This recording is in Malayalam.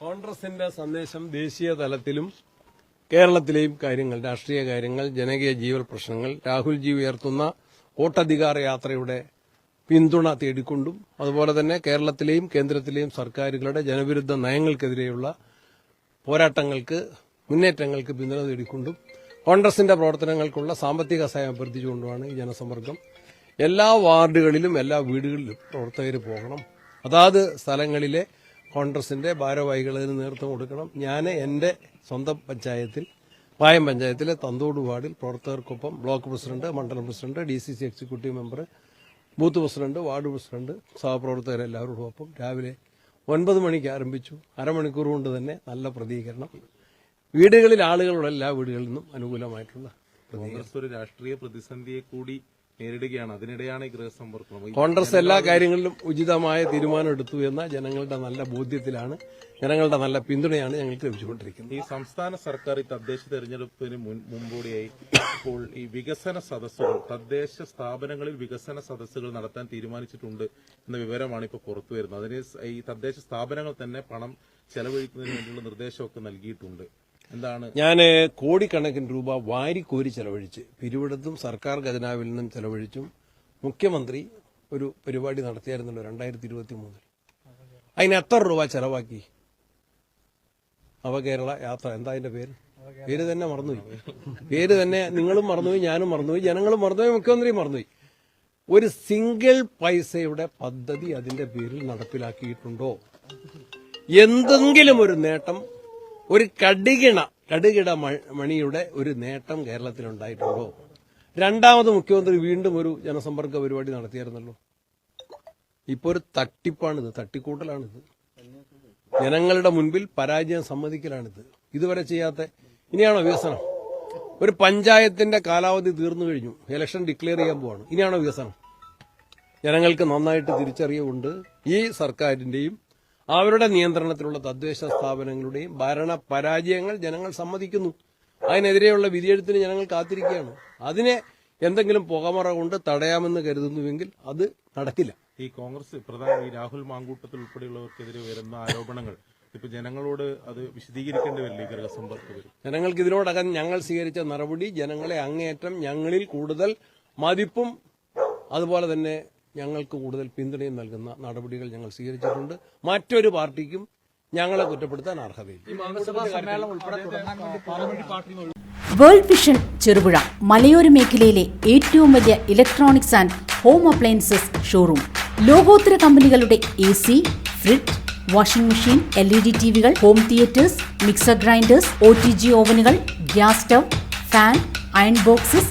കോൺഗ്രസിന്റെ സന്ദേശം ദേശീയ തലത്തിലും കേരളത്തിലെയും കാര്യങ്ങൾ രാഷ്ട്രീയ കാര്യങ്ങൾ ജനകീയ ജീവൽ പ്രശ്നങ്ങൾ രാഹുൽജി ഉയർത്തുന്ന വോട്ടധികാര യാത്രയുടെ പിന്തുണ തേടിക്കൊണ്ടും അതുപോലെ തന്നെ കേരളത്തിലെയും കേന്ദ്രത്തിലെയും സർക്കാരുകളുടെ ജനവിരുദ്ധ നയങ്ങൾക്കെതിരെയുള്ള പോരാട്ടങ്ങൾക്ക് മുന്നേറ്റങ്ങൾക്ക് പിന്തുണ തേടിക്കൊണ്ടും കോൺഗ്രസിന്റെ പ്രവർത്തനങ്ങൾക്കുള്ള സാമ്പത്തിക സഹായം അഭ്യർത്ഥിച്ചുകൊണ്ടുമാണ് ഈ ജനസമ്പർക്കം. എല്ലാ വാർഡുകളിലും എല്ലാ വീടുകളിലും പ്രവർത്തകർ പോകണം. അതാത് സ്ഥലങ്ങളിലെ കോൺഗ്രസിന്റെ ഭാരവാഹികളതിന് നേതൃത്വം കൊടുക്കണം. ഞാൻ എന്റെ സ്വന്തം പഞ്ചായത്തിൽ പായം പഞ്ചായത്തിലെ തന്തോട് വാർഡിൽ പ്രവർത്തകർക്കൊപ്പം ബ്ലോക്ക് പ്രസിഡന്റ് മണ്ഡലം president D C C executive member booth president ward president സഹപ്രവർത്തകരെല്ലാവരോടും ഒപ്പം രാവിലെ ഒൻപത് മണിക്ക് ആരംഭിച്ചു. അരമണിക്കൂർ കൊണ്ട് തന്നെ നല്ല പ്രതികരണം. വീടുകളിൽ ആളുകളുടെ എല്ലാ വീടുകളിൽ നിന്നും അനുകൂലമായിട്ടുള്ള കോൺഗ്രസ് ഒരു രാഷ്ട്രീയ പ്രതിസന്ധിയെ കൂടി നേരിടുകയാണ്. അതിനിടെയാണ് ഈ ഗൃഹസമ്പർക്കം. കോൺഗ്രസ് എല്ലാ കാര്യങ്ങളിലും ഉചിതമായ തീരുമാനം എടുത്തു എന്ന ജനങ്ങളുടെ നല്ല ബോധ്യത്തിലാണ് ജനങ്ങളുടെ നല്ല പിന്തുണയാണ് ഞങ്ങൾക്ക് ലഭിച്ചുകൊണ്ടിരിക്കുന്നത്. ഈ സംസ്ഥാന സർക്കാർ ഈ തദ്ദേശ തെരഞ്ഞെടുപ്പിന് മുൻ- മുമ്പോടിയായി ഇപ്പോൾ ഈ വികസന സദസ്സുകൾ തദ്ദേശ സ്ഥാപനങ്ങളിൽ വികസന സദസ്സുകൾ നടത്താൻ തീരുമാനിച്ചിട്ടുണ്ട് എന്ന വിവരമാണ് ഇപ്പോൾ പുറത്തു വരുന്നത്. അതിന് ഈ തദ്ദേശ സ്ഥാപനങ്ങൾ തന്നെ പണം ചെലവഴിക്കുന്നതിന് വേണ്ടിയുള്ള നിർദ്ദേശമൊക്കെ നൽകിയിട്ടുണ്ട്. ഞാൻ കോടിക്കണക്കിന് രൂപ വാരിക്കോരി ചെലവഴിച്ച് പിരിവിടത്തും സർക്കാർ ഖജനാവിൽ നിന്നും ചെലവഴിച്ചും മുഖ്യമന്ത്രി ഒരു പരിപാടി നടത്തിയായിരുന്നല്ലോ രണ്ടായിരത്തി ഇരുപത്തി മൂന്നിൽ അതിന് എത്ര രൂപ ചെലവാക്കി? നവകേരള യാത്ര എന്താ അതിന്റെ പേര്? പേര് തന്നെ മറന്നുപോയി. പേര് തന്നെ നിങ്ങളും മറന്നുപോയി ഞാനും മറന്നുപോയി ജനങ്ങളും മറന്നുപോയി മുഖ്യമന്ത്രിയും മറന്നുപോയി. ഒരു സിംഗിൾ പൈസയുടെ പദ്ധതി അതിന്റെ പേരിൽ നടപ്പിലാക്കിയിട്ടുണ്ടോ? എന്തെങ്കിലും ഒരു നേട്ടം ഒരു കടികിണ കടുകിട മണിയുടെ ഒരു നേട്ടം കേരളത്തിലുണ്ടായിട്ടുണ്ടോ? രണ്ടാമത് മുഖ്യമന്ത്രി വീണ്ടും ഒരു ജനസമ്പർക്ക പരിപാടി നടത്തിയായിരുന്നല്ലോ. ഇപ്പോൾ ഒരു തട്ടിപ്പാണിത് തട്ടിക്കൂട്ടലാണിത്. ജനങ്ങളുടെ മുൻപിൽ പരാജയം സമ്മതിക്കലാണിത്. ഇതുവരെ ചെയ്യാത്ത ഇനിയാണോ വികസനം? ഒരു പഞ്ചായത്തിന്റെ കാലാവധി തീർന്നു കഴിഞ്ഞു ഇലക്ഷൻ ഡിക്ലെയർ ചെയ്യാൻ പോവാണ്. ഇനിയാണോ വികസനം? ജനങ്ങൾക്ക് നന്നായിട്ട് തിരിച്ചറിയുകൊണ്ട് ഈ സർക്കാരിന്റെയും അവരുടെ നിയന്ത്രണത്തിലുള്ള തദ്ദേശ സ്ഥാപനങ്ങളുടെയും ഭരണ പരാജയങ്ങൾ ജനങ്ങൾ സമ്മതിക്കുന്നു. അതിനെതിരെയുള്ള വിധിയെഴുത്തിന് ജനങ്ങൾ കാത്തിരിക്കുകയാണ്. അതിനെ എന്തെങ്കിലും പുകമറ കൊണ്ട് തടയാമെന്ന് കരുതുന്നുവെങ്കിൽ അത് നടക്കില്ല. ഈ കോൺഗ്രസ് പ്രധാന ഈ രാഹുൽ മാങ്കൂട്ടത്തിൽ ഉൾപ്പെടെയുള്ളവർക്കെതിരെ വരുന്ന ആരോപണങ്ങൾ ഇപ്പൊ ജനങ്ങളോട് അത് വിശദീകരിക്കേണ്ടി വരില്ല ഈ ഗൃഹസമ്പർക്ക ജനങ്ങൾക്ക് ഇതിനോടകം ഞങ്ങൾ സ്വീകരിച്ച നടപടി ജനങ്ങളെ അങ്ങേയറ്റം ഞങ്ങളിൽ കൂടുതൽ മതിപ്പും അതുപോലെ തന്നെ ഞങ്ങൾക്ക് കൂടുതൽ പിന്തുണയും നൽകുന്ന നടപടികൾ ഞങ്ങൾ സ്വീകരിച്ചിട്ടുണ്ട്. മറ്റൊരു പാർട്ടിക്കും ഞങ്ങളെ കുറ്റപ്പെടുത്താൻ അർഹതയില്ല. വേൾഡ് വിഷൻ ചെറുപുഴ മലയോര മേഖലയിലെ ഏറ്റവും വലിയ electronics and home appliances showroom. ലോകോത്തര കമ്പനികളുടെ A C fridge washing machine L E D T വികൾ home theatres mixer grinders O T G ഓവനുകൾ gas stove fan iron boxes